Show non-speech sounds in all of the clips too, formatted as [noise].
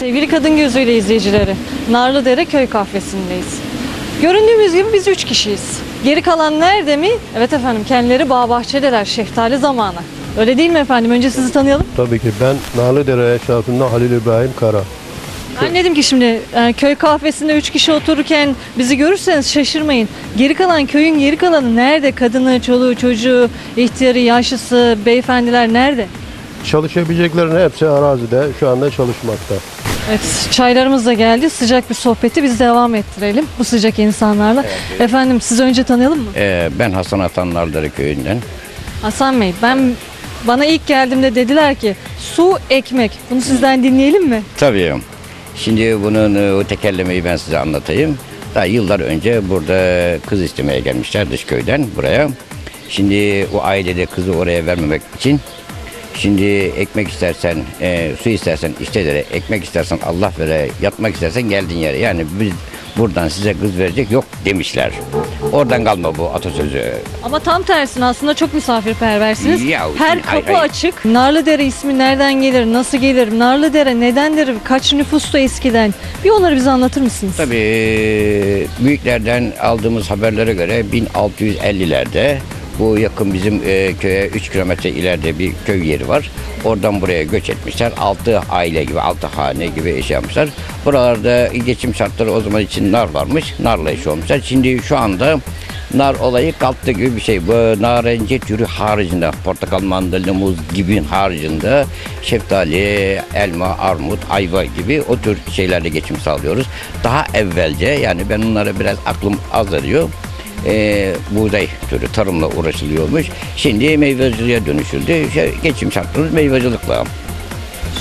Sevgili Kadın Gözüyle izleyicileri, Narlıdere Köy Kahvesi'ndeyiz. Göründüğümüz gibi biz üç kişiyiz. Geri kalan nerede mi? Evet efendim kendileri bağ bahçedeler, şeftali zamanı. Öyle değil mi efendim? Önce sizi tanıyalım. Tabii ki ben Narlıdere eşrafında Halil İbrahim Kara. Ben dedim ki şimdi e, köy kahvesinde üç kişi otururken bizi görürseniz şaşırmayın. Geri kalan köyün geri kalanı nerede? Kadını, çoluğu, çocuğu, ihtiyarı, yaşlısı, beyefendiler nerede? Çalışabileceklerin hepsi arazide şu anda çalışmakta. Evet, çaylarımız da geldi. Sıcak bir sohbeti biz devam ettirelim bu sıcak insanlarla. Efendim sizi önce tanıyalım mı? Ee, ben Hasan Atan Nardari köyünden. Hasan Bey, ben bana ilk geldiğimde dediler ki su, ekmek. Bunu sizden dinleyelim mi? Tabii. Şimdi bunun e, o tekerlemeyi ben size anlatayım. Daha yıllar önce burada kız istemeye gelmişler dış köyden buraya. Şimdi o ailede kızı oraya vermemek için Şimdi ekmek istersen, e, su istersen iştelere, ekmek istersen Allah vere, yatmak istersen geldiğin yere. Yani biz buradan size kız verecek yok demişler. Oradan kalma bu atasözü. Ama tam tersine aslında çok misafirperversiniz. Ya, Her ay- kapı ay. açık. Narlıdere ismi nereden gelir, nasıl gelir, Narlıdere nedendir, kaç nüfustu eskiden? Bir onları bize anlatır mısınız? Tabii büyüklerden aldığımız haberlere göre 1650'lerde bu yakın bizim e, köye 3 kilometre ileride bir köy yeri var. Oradan buraya göç etmişler. 6 aile gibi, 6 hane gibi iş yapmışlar. Buralarda geçim şartları o zaman için nar varmış. Narla iş olmuşlar. Şimdi şu anda nar olayı kalktı gibi bir şey. Bu narenciye türü haricinde, portakal, mandalina, muz gibi haricinde şeftali, elma, armut, ayva gibi o tür şeylerle geçim sağlıyoruz. Daha evvelce yani ben onlara biraz aklım az arıyor. Ee, buğday türü tarımla uğraşılıyormuş. Şimdi meyveciliğe dönüşüldü. Şey, geçim şartlarımız meyvecilikle.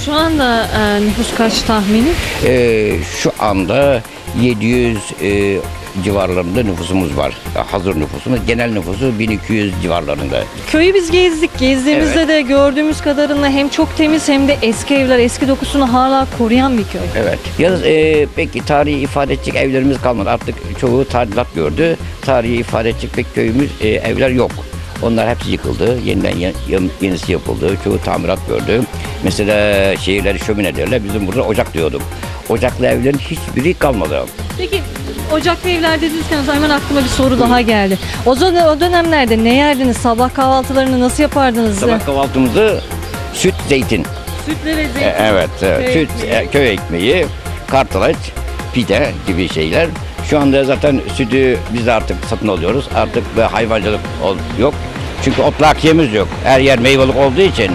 Şu anda e, nüfus kaç tahmini? Ee, şu anda 700 e, civarlarında nüfusumuz var. Hazır nüfusumuz. Genel nüfusu 1200 civarlarında. Köyü biz gezdik. Gezdiğimizde de gördüğümüz kadarıyla hem çok temiz hem de eski evler, eski dokusunu hala koruyan bir köy. Evet. Yalnız e, pek tarihi ifade edecek evlerimiz kalmadı. Artık çoğu tadilat gördü. Tarihi ifade edecek pek köyümüz, e, evler yok. Onlar hepsi yıkıldı. Yeniden ye- ye- yenisi yapıldı. Çoğu tamirat gördü. Mesela şehirleri şömine derler. Bizim burada ocak diyorduk. Ocaklı evlerin hiçbiri kalmadı. Peki ocaklı evler dediyseniz hemen aklıma bir soru daha geldi. O, zaman, o dönemlerde ne yerdiniz? Sabah kahvaltılarını nasıl yapardınız? Sabah kahvaltımızı süt, zeytin. Sütle ve zeytin. E, evet, evet. Köy süt, ekmeği. e, köy ekmeği, kartalaç, pide gibi şeyler. Şu anda zaten sütü biz de artık satın alıyoruz. Artık ve hayvancılık yok. Çünkü otlakiyemiz yok. Her yer meyvelik olduğu için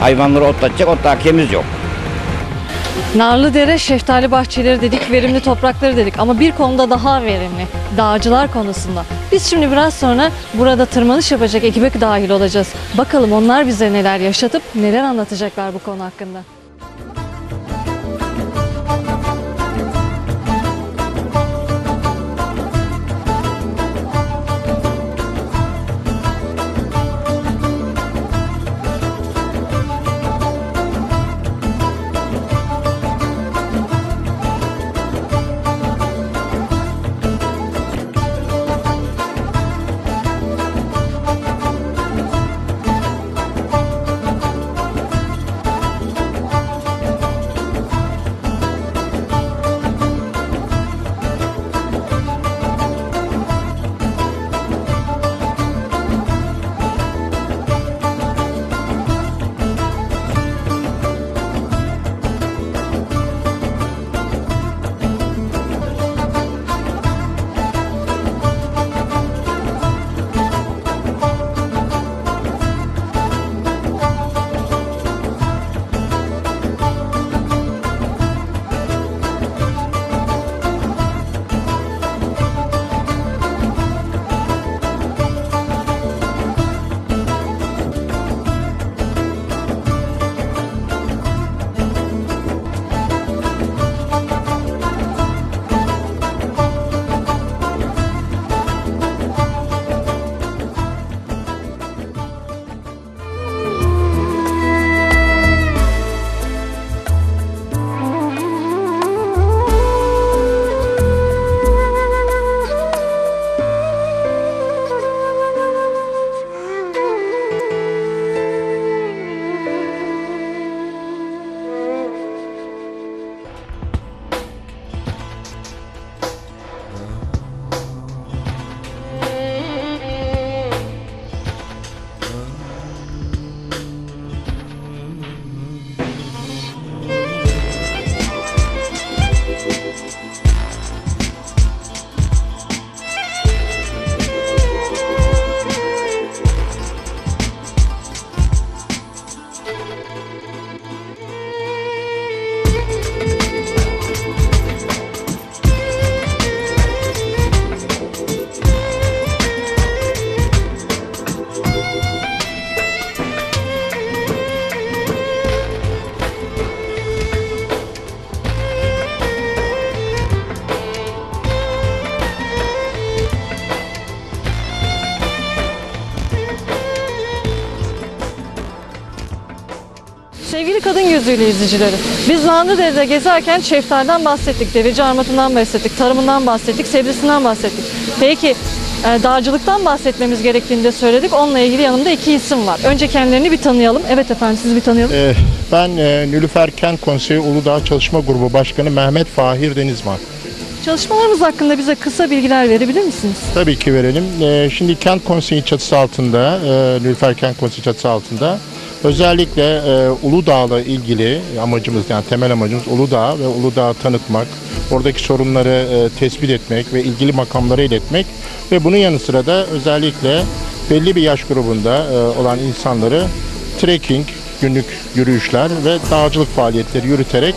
hayvanları otlatacak otlakiyemiz yok. Narlıdere şeftali bahçeleri dedik, verimli toprakları dedik ama bir konuda daha verimli. Dağcılar konusunda. Biz şimdi biraz sonra burada tırmanış yapacak ekibe dahil olacağız. Bakalım onlar bize neler yaşatıp neler anlatacaklar bu konu hakkında. you Sevgili kadın gözüyle izleyicileri, biz Lanlıdere'de gezerken şeftalden bahsettik, deveci armutundan bahsettik, tarımından bahsettik, sebzesinden bahsettik. Peki e, dağcılıktan bahsetmemiz gerektiğini de söyledik. Onunla ilgili yanımda iki isim var. Önce kendilerini bir tanıyalım. Evet efendim sizi bir tanıyalım. Ee, Ben e, Nülüfer Kent Konseyi Uludağ Çalışma Grubu Başkanı Mehmet Fahir Denizman. Çalışmalarımız hakkında bize kısa bilgiler verebilir misiniz? Tabii ki verelim. Ee, Şimdi Kent Konseyi çatısı altında, e, Nülüfer Kent Konseyi çatısı altında özellikle e, Uludağ'la ilgili amacımız yani temel amacımız Uludağ ve Uludağ'ı tanıtmak, oradaki sorunları e, tespit etmek ve ilgili makamlara iletmek ve bunun yanı sıra da özellikle belli bir yaş grubunda e, olan insanları trekking, günlük yürüyüşler ve dağcılık faaliyetleri yürüterek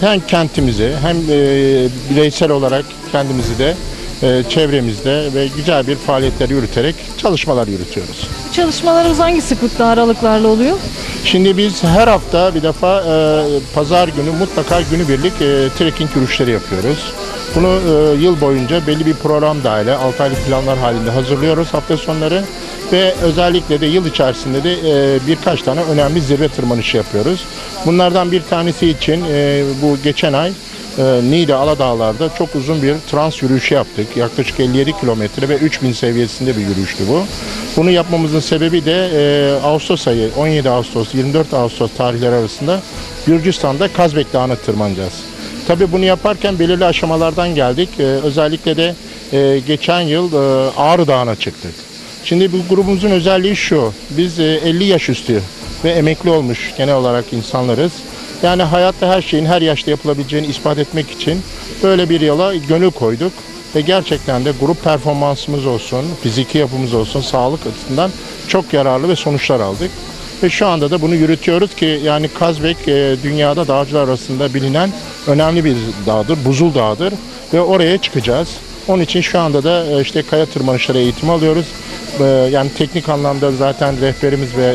hem kentimizi hem e, bireysel olarak kendimizi de e, çevremizde ve güzel bir faaliyetler yürüterek çalışmalar yürütüyoruz. Bu çalışmalarımız hangi sıklıkta, aralıklarla oluyor? Şimdi biz her hafta bir defa e, pazar günü mutlaka günübirlik e, trekking yürüyüşleri yapıyoruz. Bunu e, yıl boyunca belli bir program dahil 6 aylık planlar halinde hazırlıyoruz hafta sonları ve özellikle de yıl içerisinde de e, birkaç tane önemli zirve tırmanışı yapıyoruz. Bunlardan bir tanesi için e, bu geçen ay Niğde Aladağlar'da çok uzun bir trans yürüyüşü yaptık. Yaklaşık 57 kilometre ve 3000 seviyesinde bir yürüyüştü bu. Bunu yapmamızın sebebi de e, Ağustos ayı 17 Ağustos 24 Ağustos tarihleri arasında Gürcistan'da Kazbek Dağı'na tırmanacağız. Tabii bunu yaparken belirli aşamalardan geldik. E, özellikle de e, geçen yıl e, Ağrı Dağı'na çıktık. Şimdi bu grubumuzun özelliği şu. Biz e, 50 yaş üstü ve emekli olmuş genel olarak insanlarız. Yani hayatta her şeyin her yaşta yapılabileceğini ispat etmek için böyle bir yola gönül koyduk. Ve gerçekten de grup performansımız olsun, fiziki yapımız olsun, sağlık açısından çok yararlı ve sonuçlar aldık. Ve şu anda da bunu yürütüyoruz ki yani Kazbek e, dünyada dağcılar arasında bilinen önemli bir dağdır, buzul dağdır ve oraya çıkacağız. Onun için şu anda da e, işte kaya tırmanışları eğitimi alıyoruz. E, Yani teknik anlamda zaten rehberimiz ve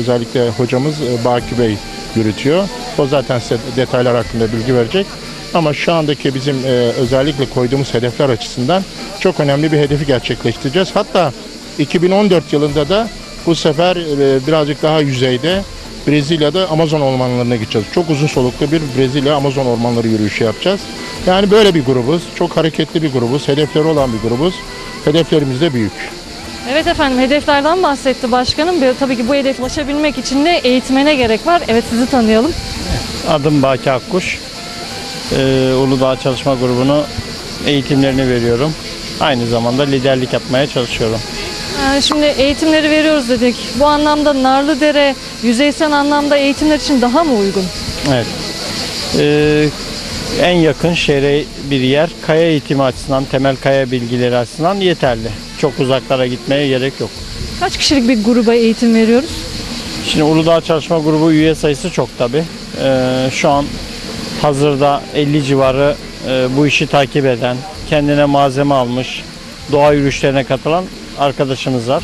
özellikle hocamız Baki Bey yürütüyor. O zaten size detaylar hakkında bilgi verecek. Ama şu andaki bizim e, özellikle koyduğumuz hedefler açısından çok önemli bir hedefi gerçekleştireceğiz. Hatta 2014 yılında da bu sefer e, birazcık daha yüzeyde Brezilya'da Amazon ormanlarına gideceğiz. Çok uzun soluklu bir Brezilya Amazon ormanları yürüyüşü yapacağız. Yani böyle bir grubuz. Çok hareketli bir grubuz. Hedefleri olan bir grubuz. Hedeflerimiz de büyük. Evet efendim hedeflerden bahsetti başkanım. Tabii ki bu hedefe ulaşabilmek için de eğitmene gerek var. Evet sizi tanıyalım. Adım Baki Akkuş. Ee, Uludağ Çalışma Grubu'nu eğitimlerini veriyorum. Aynı zamanda liderlik yapmaya çalışıyorum. Ee, Şimdi eğitimleri veriyoruz dedik. Bu anlamda Narlıdere yüzeysel anlamda eğitimler için daha mı uygun? Evet. Ee, en yakın şehre bir yer kaya eğitimi açısından, temel kaya bilgileri açısından yeterli. Çok uzaklara gitmeye gerek yok. Kaç kişilik bir gruba eğitim veriyoruz? Şimdi Uludağ Çalışma Grubu üye sayısı çok tabi. şu an hazırda 50 civarı e, bu işi takip eden, kendine malzeme almış, doğa yürüyüşlerine katılan arkadaşımız var.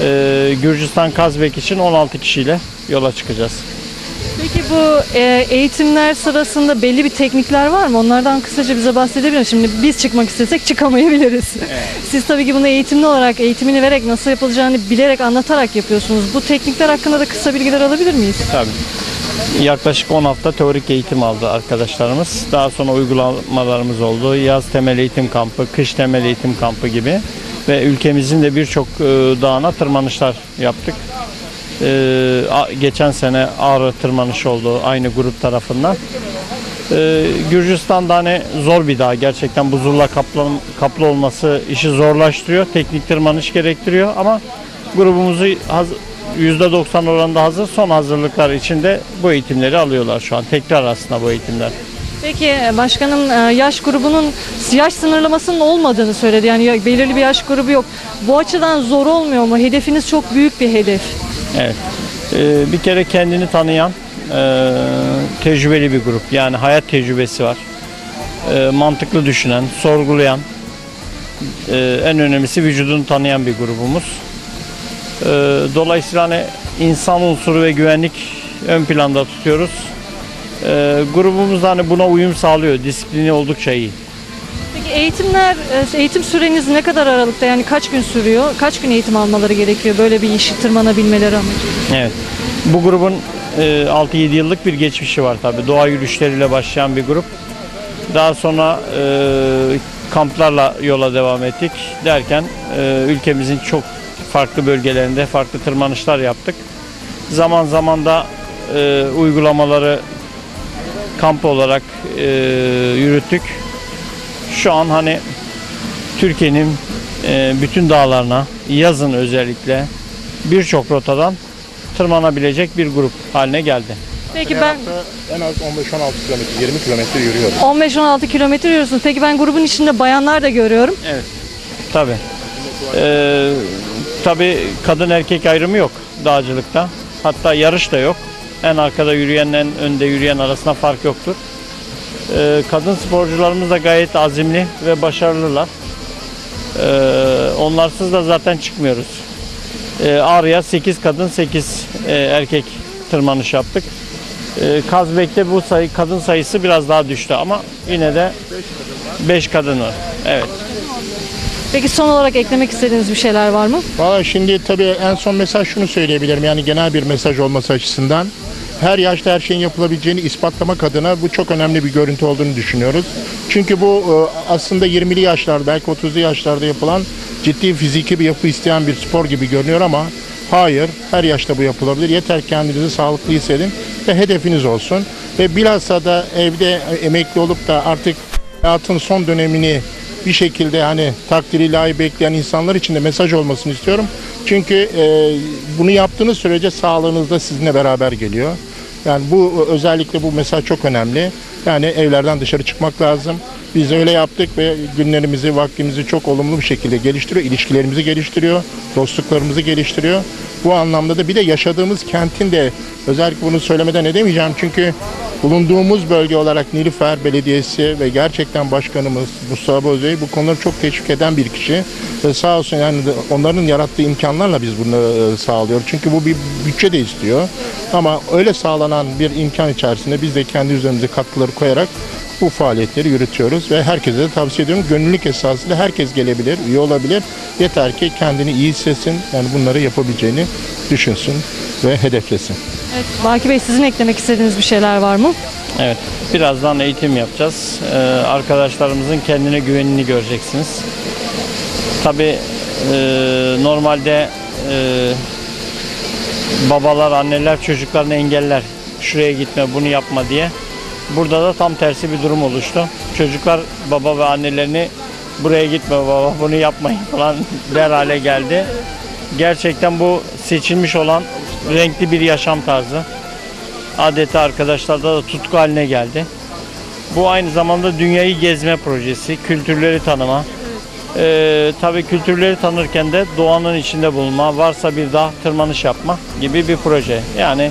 Ee, Gürcistan Kazbek için 16 kişiyle yola çıkacağız. Peki bu e, eğitimler sırasında belli bir teknikler var mı? Onlardan kısaca bize bahsedebilir misiniz? Şimdi biz çıkmak istesek çıkamayabiliriz. [laughs] Siz tabii ki bunu eğitimli olarak, eğitimini vererek, nasıl yapılacağını bilerek, anlatarak yapıyorsunuz. Bu teknikler hakkında da kısa bilgiler alabilir miyiz? Tabii. Yaklaşık 10 hafta teorik eğitim aldı arkadaşlarımız. Daha sonra uygulamalarımız oldu. Yaz temel eğitim kampı, kış temel eğitim kampı gibi. Ve ülkemizin de birçok e, dağına tırmanışlar yaptık. Ee, geçen sene Ağrı tırmanışı oldu aynı grup tarafından. Ee, Gürcistan'da hani zor bir dağ gerçekten buzulla kaplı, kaplı olması işi zorlaştırıyor. Teknik tırmanış gerektiriyor ama grubumuzu haz- %90 oranında hazır. Son hazırlıklar içinde bu eğitimleri alıyorlar şu an. Tekrar aslında bu eğitimler. Peki e, başkanım e, yaş grubunun yaş sınırlamasının olmadığını söyledi. Yani ya- belirli bir yaş grubu yok. Bu açıdan zor olmuyor mu? Hedefiniz çok büyük bir hedef. Evet. Ee, bir kere kendini tanıyan e, tecrübeli bir grup. Yani hayat tecrübesi var. Ee, mantıklı düşünen, sorgulayan, e, en önemlisi vücudunu tanıyan bir grubumuz. Ee, dolayısıyla hani insan unsuru ve güvenlik ön planda tutuyoruz. Ee, grubumuz hani buna uyum sağlıyor. Disiplini oldukça iyi. Eğitimler, e, eğitim süreniz ne kadar aralıkta? Yani kaç gün sürüyor? Kaç gün eğitim almaları gerekiyor böyle bir işi tırmanabilmeleri amacıyla? Evet. Bu grubun e, 6-7 yıllık bir geçmişi var tabii. Doğa yürüyüşleriyle başlayan bir grup. Daha sonra e, kamplarla yola devam ettik. Derken e, ülkemizin çok farklı bölgelerinde farklı tırmanışlar yaptık. Zaman zaman da e, uygulamaları kamp olarak e, yürüttük. Şu an hani Türkiye'nin e, bütün dağlarına yazın özellikle birçok rotadan tırmanabilecek bir grup haline geldi. Peki ben hafta en az 15-16 kilometre, 20 kilometre yürüyoruz. 15-16 kilometre yürüyorsunuz. Peki ben grubun içinde bayanlar da görüyorum. Evet. Tabii. Ee, tabii kadın erkek ayrımı yok dağcılıkta. Hatta yarış da yok. En arkada yürüyenle en önde yürüyen arasında fark yoktur. Ee, kadın sporcularımız da gayet azimli ve başarılılar. Ee, onlarsız da zaten çıkmıyoruz. Ee, Ağrı'ya 8 kadın 8 e, erkek tırmanış yaptık. Ee, Kazbek'te bu sayı kadın sayısı biraz daha düştü ama yine de 5 kadın var. Evet. Peki son olarak eklemek istediğiniz bir şeyler var mı? Valla şimdi tabii en son mesaj şunu söyleyebilirim. Yani genel bir mesaj olması açısından. Her yaşta her şeyin yapılabileceğini ispatlamak adına bu çok önemli bir görüntü olduğunu düşünüyoruz. Çünkü bu e, aslında 20'li yaşlarda belki 30'lu yaşlarda yapılan ciddi fiziki bir yapı isteyen bir spor gibi görünüyor ama hayır her yaşta bu yapılabilir. Yeter kendinizi sağlıklı hissedin ve hedefiniz olsun. Ve bilhassa da evde emekli olup da artık hayatın son dönemini bir şekilde hani takdiri ilahi bekleyen insanlar için de mesaj olmasını istiyorum. Çünkü e, bunu yaptığınız sürece sağlığınız da sizinle beraber geliyor. Yani bu özellikle bu mesaj çok önemli. Yani evlerden dışarı çıkmak lazım. Biz öyle yaptık ve günlerimizi, vaktimizi çok olumlu bir şekilde geliştiriyor. ilişkilerimizi geliştiriyor, dostluklarımızı geliştiriyor. Bu anlamda da bir de yaşadığımız kentin de özellikle bunu söylemeden edemeyeceğim. Çünkü bulunduğumuz bölge olarak Nilüfer Belediyesi ve gerçekten başkanımız Mustafa Bozbey bu konuları çok teşvik eden bir kişi. Ve sağ olsun yani onların yarattığı imkanlarla biz bunu e, sağlıyoruz. Çünkü bu bir bütçe de istiyor. Ama öyle sağlanan bir imkan içerisinde biz de kendi üzerimize katkıları koyarak bu faaliyetleri yürütüyoruz ve herkese de tavsiye ediyorum. Gönüllülük esasıyla herkes gelebilir, üye olabilir. Yeter ki kendini iyi hissetsin, yani bunları yapabileceğini düşünsün ve hedeflesin. Evet. Baki Bey sizin eklemek istediğiniz bir şeyler var mı? Evet. Birazdan eğitim yapacağız. Ee, arkadaşlarımızın kendine güvenini göreceksiniz. Tabii e, normalde e, babalar, anneler çocuklarını engeller. Şuraya gitme, bunu yapma diye. Burada da tam tersi bir durum oluştu. Çocuklar baba ve annelerini buraya gitme baba, bunu yapmayın falan [laughs] der hale geldi. Gerçekten bu seçilmiş olan renkli bir yaşam tarzı adeta arkadaşlarda da tutku haline geldi. Bu aynı zamanda dünyayı gezme projesi, kültürleri tanıma. Ee, tabii kültürleri tanırken de doğanın içinde bulunma, varsa bir dağ tırmanış yapma gibi bir proje. Yani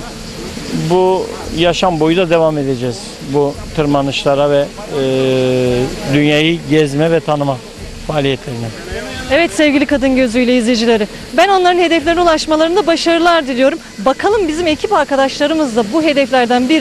bu yaşam boyu da devam edeceğiz bu tırmanışlara ve e, dünyayı gezme ve tanıma faaliyetlerine. Evet sevgili kadın gözüyle izleyicileri. Ben onların hedeflerine ulaşmalarında başarılar diliyorum. Bakalım bizim ekip arkadaşlarımız da bu hedeflerden biri